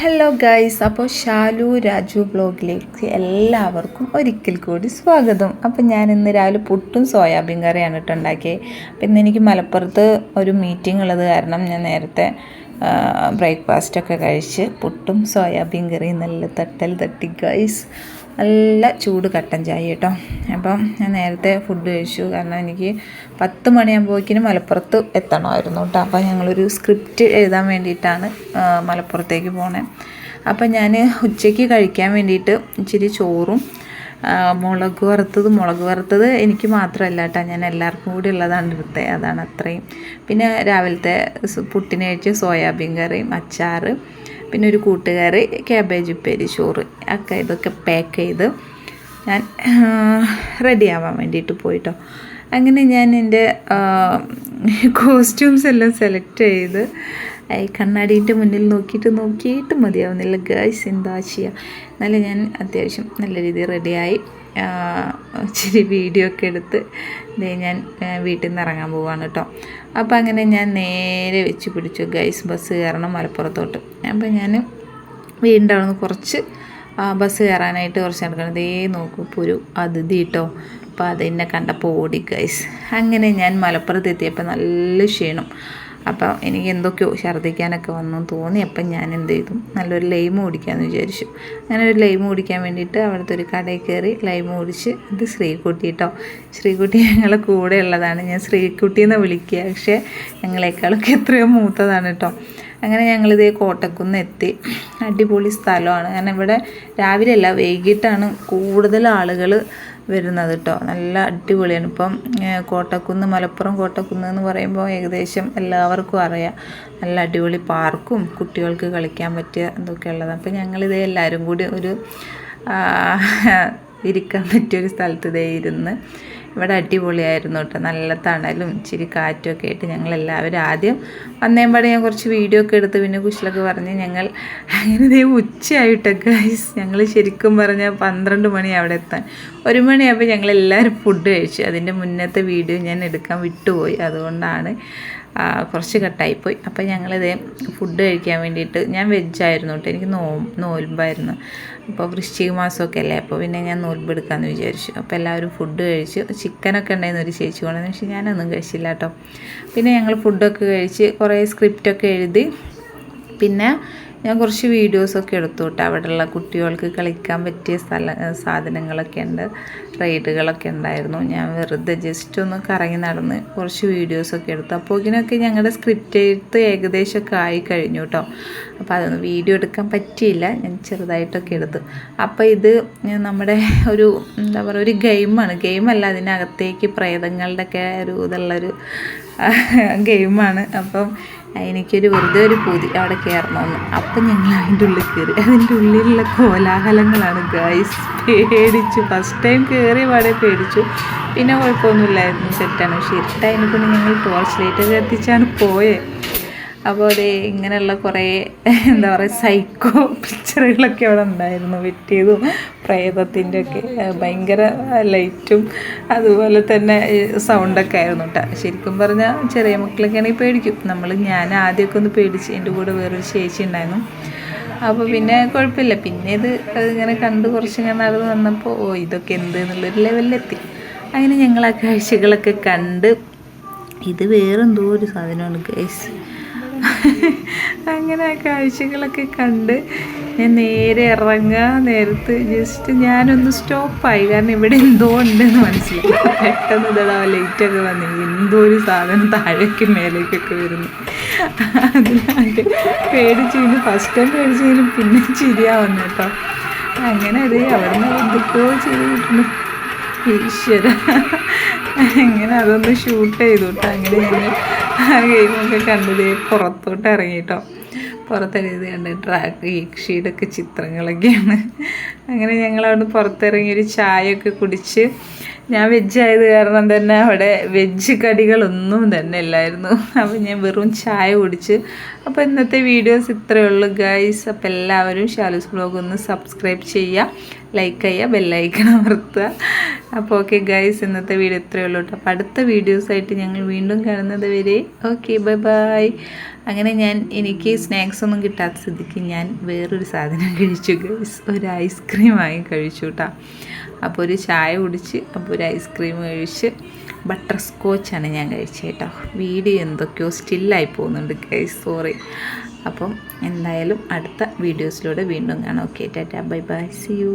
Hello guys അപ്പോൾ ഷാലു രാജു ബ്ലോഗിലേക്ക് എല്ലാവർക്കും ഒരിക്കൽ കൂടി സ്വാഗതം. അപ്പോൾ ഞാൻ ഇന്ന് രാവിലെ പുട്ടും സോയാബീൻ കറിയാണ് കേട്ടോ ഉണ്ടാക്കിയത് അപ്പോൾ ഇന്ന് എനിക്ക് മലപ്പുറത്ത് ഒരു മീറ്റിംഗ് ഉള്ളത് കാരണം ഞാൻ നേരത്തെ ബ്രേക്ക്ഫാസ്റ്റൊക്കെ കഴിച്ച് പുട്ടും സോയാബീൻ കറിയും നല്ല തട്ടൽ തട്ടി ഗൈസ് നല്ല ചൂട് കട്ടൻ ചായ കേട്ടോ. അപ്പം ഞാൻ നേരത്തെ ഫുഡ് കഴിച്ചു. കാരണം എനിക്ക് പത്ത് മണിയാകുമ്പോഴേക്കിനും മലപ്പുറത്ത് എത്തണമായിരുന്നു കേട്ടോ. അപ്പോൾ ഞങ്ങളൊരു സ്ക്രിപ്റ്റ് എഴുതാൻ വേണ്ടിയിട്ടാണ് മലപ്പുറത്തേക്ക് പോണേ. അപ്പം ഞാൻ ഉച്ചയ്ക്ക് കഴിക്കാൻ വേണ്ടിയിട്ട് ഇച്ചിരി ചോറും മുളക് വറുത്തത് മുളക് വറുത്തത് എനിക്ക് മാത്രമല്ല കേട്ടോ. ഞാൻ എല്ലാവർക്കും കൂടി ഉള്ളതാണ് ഇവിടുത്തെ അതാണ് അത്രയും. പിന്നെ രാവിലത്തെ പുട്ടിനെ കഴിച്ച് സോയാബീൻ കറിയും അച്ചാറ് പിന്നെ ഒരു കൂട്ടുകാർ ക്യാബേജ് ഉപ്പേരി ചോറ് ഒക്കെ ഇതൊക്കെ പാക്ക് ചെയ്ത് ഞാൻ റെഡി ആവാൻ വേണ്ടിയിട്ട് പോയിട്ടോ. അങ്ങനെ ഞാൻ എന്റെ കോസ്റ്റ്യൂംസ് എല്ലാം സെലക്ട് ചെയ്ത് ഈ കണ്ണാടീന്റെ മുന്നിൽ നോക്കിയിട്ട് നോക്കിയിട്ട് മതിയാവുന്നില്ല. ഗേൾസ് എന്താ ചെയ്യുക എന്നാലും ഞാൻ അത്യാവശ്യം നല്ല രീതിയിൽ റെഡിയായി ഇച്ചിരി വീഡിയോ ഒക്കെ എടുത്ത് ഞാൻ വീട്ടിൽ നിന്ന് ഇറങ്ങാൻ പോവാണ് കേട്ടോ. അപ്പോൾ അങ്ങനെ ഞാൻ നേരെ വെച്ച് പിടിച്ചു ഗൈസ് ബസ് കയറണം മലപ്പുറത്തോട്ട്. അപ്പോൾ ഞാൻ വീടിന്റെ അവിടെ നിന്ന് കുറച്ച് ബസ് കയറാനായിട്ട് കുറച്ച് നടക്കണം. ദേ നോക്കൂ പുരു അതിഥി കേട്ടോ. അപ്പോൾ അതെന്നെ കണ്ടപ്പോൾ ഓടി ഗൈസ് അങ്ങനെ ഞാൻ മലപ്പുറത്ത് എത്തിയപ്പോൾ നല്ല ക്ഷീണം. അപ്പം എനിക്ക് എന്തൊക്കെയോ ഛർദ്ദിക്കാനൊക്കെ വന്നു തോന്നി. അപ്പം ഞാൻ എന്ത് ചെയ്തു? നല്ലൊരു ലൈം കുടിക്കാമെന്ന് വിചാരിച്ചു. അങ്ങനെ ഒരു ലൈം കുടിക്കാൻ വേണ്ടിയിട്ട് അവിടുത്തെ ഒരു കടയിൽ കയറി ലൈം കുടിച്ച് ഇത് ശ്രീകുട്ടി കേട്ടോ ശ്രീകുട്ടി ഞങ്ങളെ കൂടെ ഉള്ളതാണ്. ഞാൻ ശ്രീകുട്ടി എന്ന് വിളിക്കുക. പക്ഷേ ഞങ്ങളെക്കാളൊക്കെ എത്രയോ മൂത്തതാണ് കേട്ടോ അങ്ങനെ ഞങ്ങളിതേ കോട്ടക്കുന്ന് എത്തി. അടിപൊളി സ്ഥലമാണ്. കാരണം ഇവിടെ രാവിലെയല്ല വൈകിട്ടാണ് കൂടുതൽ ആളുകൾ വരുന്നത് കേട്ടോ നല്ല അടിപൊളിയാണ്. ഇപ്പം കോട്ടക്കുന്ന് മലപ്പുറം കോട്ടക്കുന്ന് എന്ന് പറയുമ്പോൾ ഏകദേശം എല്ലാവർക്കും അറിയാം. നല്ല അടിപൊളി പാർക്കും കുട്ടികൾക്ക് കളിക്കാൻ പറ്റിയ ഇതൊക്കെ ഉള്ളതാണ്. അപ്പം ഞങ്ങളിത് എല്ലാവരും കൂടി ഒരു ഇരിക്കാൻ പറ്റിയൊരു സ്ഥലത്ത് ഇതേ ഇരുന്ന് ഇവിടെ അടിപൊളിയായിരുന്നു കേട്ടോ. നല്ല തണലും ഇച്ചിരി കാറ്റും ഒക്കെ ആയിട്ട് ഞങ്ങൾ എല്ലാവരും ആദ്യം വന്നേമ്പാടെ ഞാൻ കുറച്ച് വീഡിയോ ഒക്കെ എടുത്ത് പിന്നെ കുശലൊക്കെ പറഞ്ഞ് ഞങ്ങൾ അങ്ങനെ ദേ ഉച്ചയായിട്ട് ഗൈസ് ഞങ്ങൾ ശരിക്കും പറഞ്ഞാൽ പന്ത്രണ്ട് മണി അവിടെ എത്താൻ. ഒരു മണിയാകുമ്പോൾ ഞങ്ങൾ എല്ലാവരും ഫുഡ് കഴിച്ചു. അതിന്റെ മുന്നത്തെ വീഡിയോ ഞാൻ എടുക്കാൻ വിട്ടുപോയി. അതുകൊണ്ടാണ് കുറച്ച് കട്ടായിപ്പോയി. അപ്പോൾ ഞങ്ങളിത് ഫുഡ് കഴിക്കാൻ വേണ്ടിയിട്ട് ഞാൻ വെജായിരുന്നു കേട്ടോ എനിക്ക് നോ നോൽമ്പായിരുന്നു. അപ്പോൾ വൃശ്ചിക മാസമൊക്കെ അല്ലേ അപ്പോൾ പിന്നെ ഞാൻ നോൽമ്പ് എടുക്കാമെന്ന് വിചാരിച്ചു. അപ്പോൾ എല്ലാവരും ഫുഡ് കഴിച്ചു ചിക്കനൊക്കെ ഉണ്ടായിരുന്നു ഒരു ചേച്ചി കൊണ്ടെന്ന് പക്ഷേ ഞാനൊന്നും കഴിച്ചില്ല കേട്ടോ പിന്നെ ഞങ്ങൾ ഫുഡൊക്കെ കഴിച്ച് കുറേ സ്ക്രിപ്റ്റൊക്കെ എഴുതി. പിന്നെ ഞാൻ കുറച്ച് വീഡിയോസൊക്കെ എടുത്തു കേട്ടോ അവിടെയുള്ള കുട്ടികൾക്ക് കളിക്കാൻ പറ്റിയ സ്ഥല സാധനങ്ങളൊക്കെ ഉണ്ട്. റൈഡുകളൊക്കെ ഉണ്ടായിരുന്നു. ഞാൻ വെറുതെ ജസ്റ്റ് ഒന്ന് കറങ്ങി നടന്ന് കുറച്ച് വീഡിയോസൊക്കെ എടുത്തു. അപ്പോൾ ഇതിനൊക്കെ ഞങ്ങളുടെ സ്ക്രിപ്റ്റ് എഴുത്ത് ഏകദേശമൊക്കെ ആയി കഴിഞ്ഞു കേട്ടോ അപ്പോൾ അതൊന്നും വീഡിയോ എടുക്കാൻ പറ്റിയില്ല. ഞാൻ ചെറുതായിട്ടൊക്കെ എടുത്തു. അപ്പോൾ ഇത് നമ്മുടെ ഒരു എന്താ പറയുക ഒരു ഗെയിമാണ് ഗെയിമല്ല അതിനകത്തേക്ക് പ്രേതങ്ങളുടെയൊക്കെ ഒരു ഇതുള്ളൊരു ഗെയിമാണ്. അപ്പം എനിക്കൊരു വെറുതെ ഒരു പൂതി അവിടെ കയറണമെന്ന് അപ്പം ഞങ്ങൾ അതിന്റെ ഉള്ളിൽ കയറി. അതിന്റെ ഉള്ളിലുള്ള കോലാഹലങ്ങളാണ് ഗൈസ് പേടിച്ചു. ഫസ്റ്റ് ടൈം കയറി പാടെ പേടിച്ചു. പിന്നെ കുഴപ്പമൊന്നുമില്ലായിരുന്നു. സെറ്റാണ് പക്ഷേ ഇരുട്ടായതിനെ കൊണ്ട് ഞങ്ങൾ ടോർച്ച് ലൈറ്റൊക്കെ എത്തിച്ചാണ് പോയത് അപ്പോൾ അതേ ഇങ്ങനെയുള്ള കുറേ എന്താ പറയുക സൈക്കോ പിക്ചറുകളൊക്കെ അവിടെ ഉണ്ടായിരുന്നു. വെട്ടിയതും പ്രേതത്തിന്റെ ഒക്കെ ഭയങ്കര ലൈറ്റും അതുപോലെ തന്നെ സൗണ്ടൊക്കെ ആയിരുന്നു കേട്ടോ ശരിക്കും പറഞ്ഞാൽ ചെറിയ മക്കളൊക്കെ ആണെങ്കിൽ പേടിക്കും. നമ്മൾ ഞാൻ ആദ്യമൊക്കെ ഒന്ന് പേടിച്ച് എന്റെ കൂടെ വേറൊരു ചേച്ചി ഉണ്ടായിരുന്നു. അപ്പോൾ പിന്നെ കുഴപ്പമില്ല. പിന്നെ ഇത് ഇങ്ങനെ കണ്ട് കുറച്ച് ഇങ്ങനെ നടന്ന് വന്നപ്പോൾ ഓ ഇതൊക്കെ എന്ത് എന്നുള്ളൊരു ലെവലിലെത്തി അങ്ങനെ ഞങ്ങൾ ആ കാഴ്ചകളൊക്കെ കണ്ട് ഇത് വേറെന്തോ ഒരു സാധനമാണ് ഗൈസ് അങ്ങനെ ആ കാഴ്ചകളൊക്കെ കണ്ട് ഞാൻ നേരെ ഇറങ്ങുക നേരത്ത്. ജസ്റ്റ് ഞാനൊന്ന് സ്റ്റോപ്പായി. കാരണം ഇവിടെ എന്തോ ഉണ്ടെന്ന് മനസ്സിലായി. പെട്ടെന്ന് ഇതാ ലൈറ്റൊക്കെ വന്നു എന്തോ ഒരു സാധനം താഴേക്ക് മേലേക്കൊക്കെ വരുന്നു. അതിനാണ്ട് പേടിച്ചു പിന്നെ ഫസ്റ്റ് ടൈം പേടിച്ചെങ്കിലും പിന്നെ ചിരിയാവുന്നു കേട്ടോ. അങ്ങനെ അത് അവിടെ നിന്ന് എന്തൊക്കെയോ ചിരി കിട്ടുന്നു. ഈശ്വര. അങ്ങനെ അതൊന്ന് ഷൂട്ട് ചെയ്തു കേട്ടോ. അങ്ങനെ ഞങ്ങൾ ആ ഗെയിമൊക്കെ കണ്ടത് പുറത്തോട്ട് ഇറങ്ങിയിട്ടോ പുറത്തിറങ്ങിയത് കണ്ട് ട്രാക്ക് യക്ഷിയുടെയൊക്കെ ചിത്രങ്ങളൊക്കെയാണ്. അങ്ങനെ ഞങ്ങൾ അവിടെ പുറത്തിറങ്ങി ഒരു ചായയൊക്കെ കുടിച്ച് ഞാൻ വെജ് ആയത് കാരണം തന്നെ അവിടെ വെജ് കടികളൊന്നും തന്നെ ഇല്ലായിരുന്നു. അപ്പോൾ ഞാൻ വെറും ചായ കുടിച്ച് അപ്പോൾ ഇന്നത്തെ വീഡിയോസ് ഇത്രയേ ഉള്ളൂ ഗൈസ് അപ്പോൾ എല്ലാവരും ഷാലൂസ് ബ്ലോഗ് ഒന്ന് സബ്സ്ക്രൈബ് ചെയ്യുക ലൈക്ക് ചെയ്യുക ബെല്ലൈക്കൺ അമർത്തുക. അപ്പോൾ ഓക്കെ ഗൈസ് ഇന്നത്തെ വീഡിയോ ഇത്രയേ ഉള്ളൂ കേട്ടോ. അപ്പോൾ അടുത്ത വീഡിയോസായിട്ട് ഞങ്ങൾ വീണ്ടും കാണുന്നത് വരെ. ഓക്കെ ബൈ ബൈ അങ്ങനെ ഞാൻ എനിക്ക് സ്നാക്സ് ഒന്നും കിട്ടാത്ത സ്ഥിതിക്ക് ഞാൻ വേറൊരു സാധനം കഴിച്ചു ഗൈസ് ഒരു ഐസ്ക്രീം വാങ്ങി കഴിച്ചു കേട്ടോ. അപ്പോൾ ഒരു ചായ കുടിച്ച് അപ്പോൾ ഒരു ഐസ്ക്രീം കഴിച്ച് ബട്ടർ സ്കോച്ചാണ് ഞാൻ കഴിച്ചത് കേട്ടോ. വീഡിയോ എന്തൊക്കെയോ സ്റ്റില്ലായി പോകുന്നുണ്ട് ഗൈസ് സോറി അപ്പം എന്തായാലും അടുത്ത വീഡിയോസിലൂടെ വീണ്ടും കാണാം. Okay tata bye bye see you